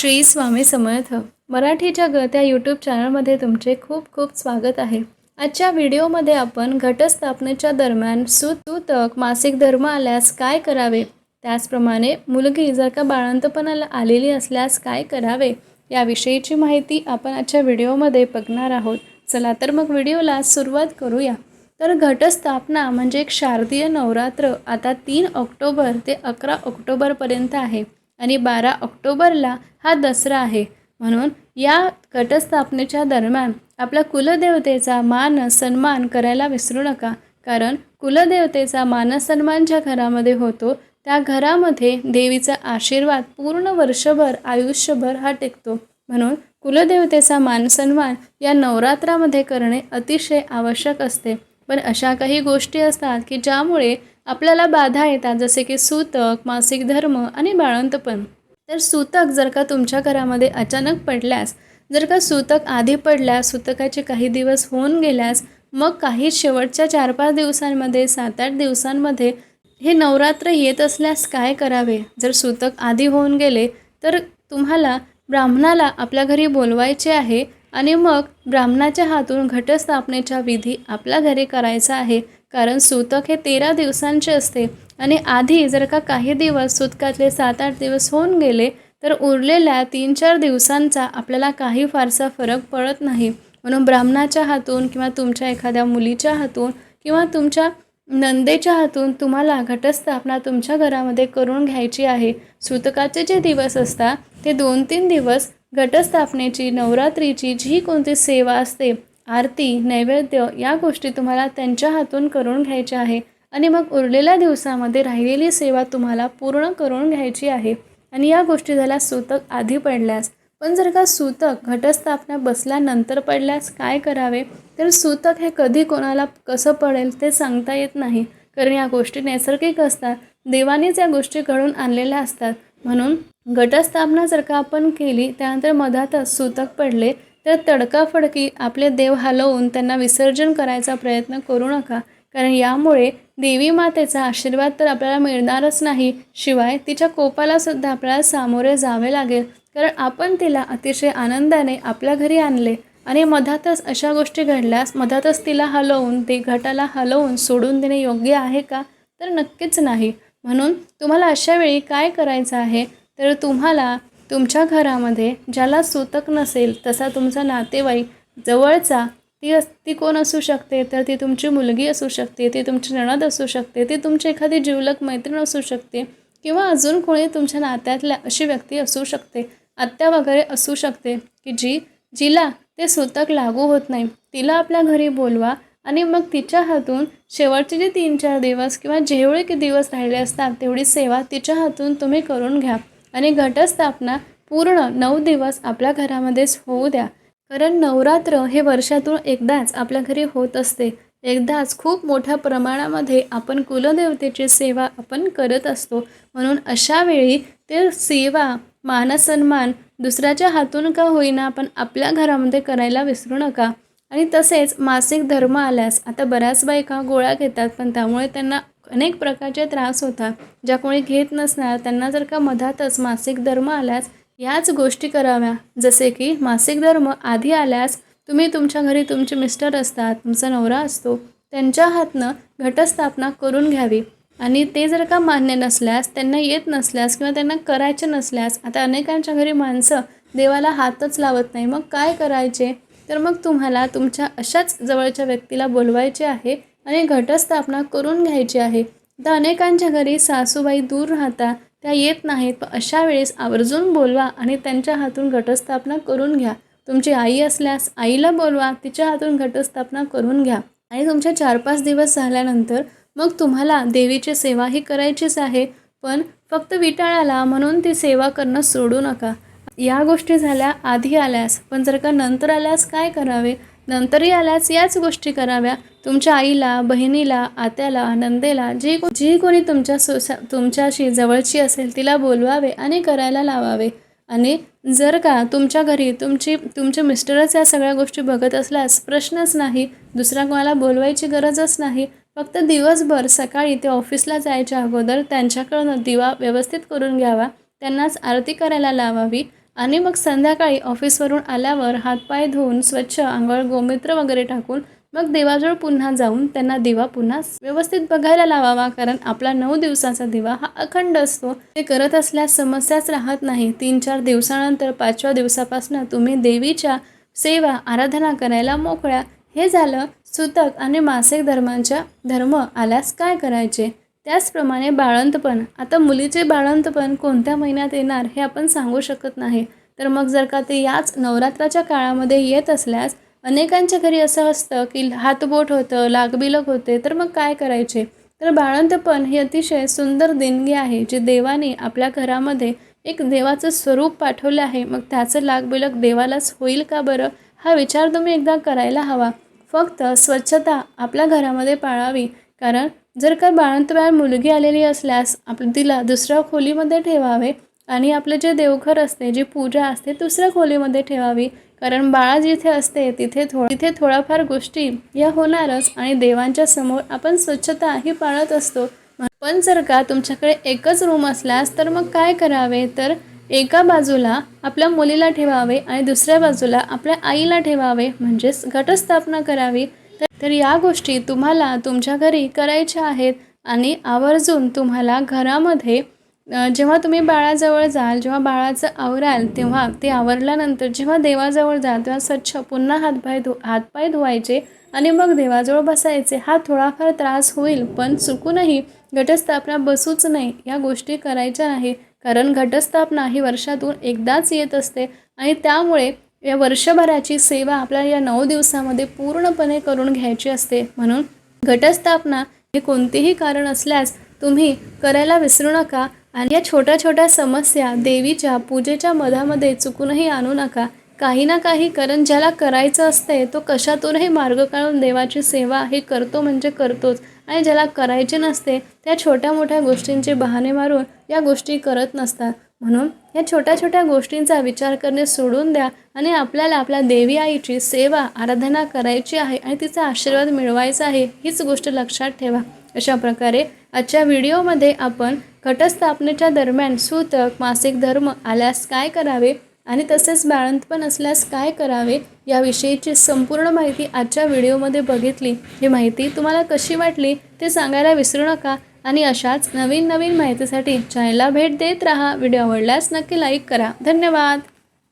श्री स्वामी समर्थ. मराठीच्या गळत्या यूट्यूब चॅनलमध्ये तुमचे खूप खूप स्वागत आहे. आजच्या व्हिडिओमध्ये आपण घटस्थापनेच्या दरम्यान सुतूतक मासिक धर्म आल्यास काय करावे? त्याचप्रमाणे मुलगी जर का बाळंतपणाला आलेली असल्यास काय करावे? याविषयीची माहिती आपण आजच्या व्हिडिओमध्ये बघणार आहोत. चला तर मग व्हिडिओला सुरुवात करूया. तर घटस्थापना म्हणजे एक शारदीय नवरात्र. आता तीन ऑक्टोबर ते अकरा ऑक्टोबरपर्यंत आहे. आणि बारा ऑक्टोबरला हा दसरा आहे. म्हणून या घटस्थापनेच्या दरम्यान आपल्या कुलदेवतेचा मान सन्मान करायला विसरू नका. कारण कुलदेवतेचा मान सन्मान ज्या घरामध्ये होतो त्या घरामध्ये देवीचा आशीर्वाद पूर्ण वर्षभर आयुष्यभर हा टेकतो. म्हणून कुलदेवतेचा मान सन्मान या नवरात्रामध्ये करणे अतिशय आवश्यक असते. पण अशा काही गोष्टी असतात की ज्यामुळे आपल्याला बाधा येतात जसे की सूतक मासिक धर्म आणि बाळंतपण. तर सूतक जर का तुमच्या घरामध्ये अचानक पडल्यास जर का सूतक आधी पडल्यास सूतकाचे काही दिवस होऊन गेल्यास मग काही शेवटच्या चार पाच दिवसांमध्ये सात आठ दिवसांमध्ये हे नवरात्र येत असल्यास काय करावे? जर सूतक आधी होऊन गेले तर तुम्हाला ब्राह्मणाला आपल्या घरी बोलवायचे आहे आणि मग ब्राह्मणाच्या हातून घटस्थापनेच्या विधी आपल्या घरी करायचा आहे. कारण सूतक हे तेरा दिवसांचे असते. आणि आधी जर का काही दिवस सूतकातले सात आठ दिवस होऊन गेले तर उरलेल्या तीन चार दिवसांचा आपल्याला काही फारसा फरक पडत नाही. म्हणून ब्राह्मणाच्या हातून किंवा तुमच्या एखाद्या मुलीच्या हातून किंवा तुमच्या नंदेच्या हातून तुम्हाला घटस्थापना तुमच्या घरामध्ये करून घ्यायची आहे. सूतकाचे जे दिवस असतात ते दोन तीन दिवस घटस्थापनेची नवरात्रीची जी कोणती सेवा असते आरती नैवेद्य या गोष्टी तुम्हाला त्यांच्या हातून करून घ्यायच्या आहे. आणि मग उरलेल्या दिवसामध्ये राहिलेली सेवा तुम्हाला पूर्ण करून घ्यायची आहे. आणि या गोष्टी झाल्या सूतक आधी पडल्यास. पण जर का सूतक घटस्थापना बसल्यानंतर पडल्यास काय करावे? तर सूतक हे कधी कोणाला कसं पडेल ते सांगता येत नाही. कारण या गोष्टी नैसर्गिक असतात. देवानेच या गोष्टी घडून आणलेल्या असतात. म्हणून घटस्थापना जर का आपण केली त्यानंतर मधातच सूतक पडले तर तडकाफडकी आपले देव हलवून त्यांना विसर्जन करायचा प्रयत्न करू नका. कारण यामुळे देवी मातेचा आशीर्वाद तर आपल्याला मिळणारच नाही. शिवाय तिच्या कोपालासुद्धा आपल्याला सामोरे जावे लागेल. कारण आपण तिला अतिशय आनंदाने आपल्या घरी आणले. आणि मधातच अशा गोष्टी घडल्यास मधातच तिला हलवून ते घटाला हलवून सोडून देणे योग्य आहे का? तर नक्कीच नाही. म्हणून तुम्हाला अशा वेळी काय करायचं आहे? तर तुम्हाला तुमच्या घरामध्ये ज्याला सूतक नसेल तसा तुमचा नातेवाईक जवळचा ती अस ती कोण असू शकते? तर ती तुमची मुलगी असू शकते ती तुमची नणद असू शकते ती तुमची एखादी जीवलक मैत्रीण असू शकते किंवा अजून कोणी तुमच्या नात्यातल्या अशी व्यक्ती असू शकते आत्या वगैरे असू शकते की जी जिला ते सूतक लागू होत नाही. तिला आपल्या घरी बोलवा आणि मग तिच्या हातून शेवटचे जे तीन चार दिवस किंवा जेवढे की दिवस राहिले असतात तेवढी सेवा तिच्या हातून तुम्ही करून घ्या. आणि घटस्थापना पूर्ण नऊ दिवस आपल्या घरामध्येच होऊ द्या. कारण नवरात्र हे वर्षातून एकदाच आपल्या घरी होत असते. एकदाच खूप मोठ्या प्रमाणामध्ये आपण कुलदेवतेची सेवा आपण करत असतो. म्हणून अशा वेळी ते सेवा मानसन्मान दुसऱ्याच्या हातून का होईना आपण आपल्या घरामध्ये करायला विसरू नका. आणि तसेच मासिक धर्म आल्यास आता बऱ्याच बायका गोळ्या घेतात पण त्यामुळे त्यांना अनेक प्रकारचे त्रास होतात. ज्या कोणी घेत नसणार त्यांना जर का मधातच मासिक धर्म आल्यास याच गोष्टी कराव्या. जसे की मासिक धर्म आधी आल्यास तुम्ही तुमच्या घरी तुमचे मिस्टर असतात तुमचा नवरा असतो त्यांच्या हातनं घटस्थापना करून घ्यावी. आणि ते जर का मान्य नसल्यास त्यांना येत नसल्यास किंवा त्यांना करायचे नसल्यास आता अनेकांच्या घरी माणसं देवाला हातच लावत नाही. मग काय करायचे? तर मग तुम्हाला तुमच्या अशाच जवळच्या व्यक्तीला बोलवायचे आहे आणि घटस्थापना करून घ्यायची आहे. तर अनेकांच्या घरी सासूबाई दूर राहतात त्या येत नाहीत. पण अशा वेळेस आवर्जून बोलवा आणि त्यांच्या हातून घटस्थापना करून घ्या. तुमची आई असल्यास आईला बोलवा तिच्या हातून घटस्थापना करून घ्या. आणि तुमच्या चार पाच दिवस झाल्यानंतर मग तुम्हाला देवीची सेवा ही करायचीच आहे. पण फक्त विटाळाला म्हणून ती सेवा करणं सोडू नका. या गोष्टी झाल्या आधी आल्यास. पण जर का नंतर आल्यास काय करावे? नंतरही आल्यास याच गोष्टी कराव्या. तुमच्या आईला बहिणीला आत्याला नंदेला जी को जी कोणी तुमच्या सोसा तुमच्याशी जवळची असेल तिला बोलवावे आणि करायला लावावे. आणि जर का तुमच्या घरी तुमची तुमचे मिस्टरच या सगळ्या गोष्टी बघत असल्यास प्रश्नच नाही. दुसऱ्या कोणाला बोलवायची गरजच नाही. फक्त दिवसभर सकाळी ते ऑफिसला जायच्या अगोदर त्यांच्याकडनं दिवा व्यवस्थित करून घ्यावा. त्यांनाच आरती करायला लावावी. आणि मग संध्याकाळी ऑफिसवरून आल्यावर हातपाय धुवून स्वच्छ आंघोळ गोमित्र वगैरे टाकून मग देवाजवळ पुन्हा जाऊन त्यांना दिवा पुन्हा व्यवस्थित बघायला लावावा. कारण आपला नऊ दिवसाचा दिवा हा अखंड असतो. ते करत असल्यास समस्याच राहत नाही. तीन चार दिवसानंतर पाचव्या दिवसापासून तुम्ही देवीच्या सेवा आराधना करायला मोकळ्या. हे झालं सुतक आणि मासिक धर्मांच्या धर्म आल्यास काय करायचे? त्याचप्रमाणे बाळंतपण आता मुलीचे बाळंतपण कोणत्या महिन्यात येणार हे आपण सांगू शकत नाही. तर मग जर का ते याच नवरात्राच्या काळामध्ये येत असल्यास अनेकांच्या घरी असं असतं की हातबोट होतं लागबिलक होते तर मग काय करायचे? तर बाळंतपण ही अतिशय सुंदर देणगी आहे जी देवाने आपल्या घरामध्ये एक देवाचं स्वरूप पाठवलं आहे. मग त्याचं लागबिलक देवालाच होईल का बरं? हा विचार तुम्ही एकदा करायला हवा. फक्त स्वच्छता आपल्या घरामध्ये पाळावी. कारण जर का बाळंतव्यात मुलगी आलेली असल्यास आप तिला दुसऱ्या खोलीमध्ये ठेवावे आणि आपलं जे देवघर असते जी पूजा असते दुसऱ्या खोलीमध्ये ठेवावी. कारण बाळा जिथे असते तिथे थो तिथे थोड्याफार गोष्टी या होणारच आणि देवांच्या समोर आपण स्वच्छता ही पाळत असतो. पण जर का तुमच्याकडे एकच रूम असल्यास तर मग काय करावे? तर एका बाजूला आपल्या मुलीला ठेवावे आणि दुसऱ्या बाजूला आपल्या आईला ठेवावे. म्हणजेच घटस्थापना करावी. तर या गोष्टी तुम्हाला तुमच्या घरी करायच्या आहेत आणि आवर्जून तुम्हाला घरामध्ये जेव्हा तुम्ही बाळाजवळ जाल जेव्हा बाळाचं आवराल तेव्हा ते आवरल्यानंतर जेव्हा देवाजवळ जाल तेव्हा स्वच्छ पुन्हा हातपाय धु हातपाय धुवायचे आणि मग देवाजवळ बसायचे. हा थोडाफार त्रास होईल पण चुकूनही घटस्थापना बसूच नाही या गोष्टी करायच्या नाही. कारण घटस्थापना ही वर्षातून एकदाच येत असते आणि त्यामुळे या वर्षभराची सेवा आपल्याला या नऊ दिवसामध्ये पूर्णपणे करून घ्यायची असते. म्हणून घटस्थापना हे कोणतेही कारण असल्यास तुम्ही करायला विसरू नका आणि या छोट्या छोट्या समस्या देवीच्या पूजेच्या मधामध्ये चुकूनही आणू नका. काही ना काही कारण ज्याला करायचं असते तो कशातूनही मार्ग काढून देवाची सेवा हे करतो म्हणजे करतोच. आणि ज्याला करायचे नसते त्या छोट्या मोठ्या गोष्टींचे बहाणे मारून या गोष्टी करत नसतात. म्हणून या छोट्या छोट्या गोष्टींचा विचार करणे सोडून द्या आणि आपल्याला आपल्या देवी आईची सेवा आराधना करायची आहे आणि तिचा आशीर्वाद मिळवायचा आहे हीच गोष्ट लक्षात ठेवा. अशा प्रकारे आजच्या व्हिडिओमध्ये आपण घटस्थापनेच्या दरम्यान सूतक मासिक धर्म आल्यास काय करावे आणि तसेच बाळंतपण असल्यास काय करावे याविषयीची संपूर्ण माहिती आजच्या व्हिडिओमध्ये बघितली. ही माहिती तुम्हाला कशी वाटली ते सांगायला विसरू नका. आणि अशाच नवीन नवीन माहितीसाठी चॅनलला भेट देत राहा. व्हिडिओ आवडल्यास नक्की लाईक करा. धन्यवाद.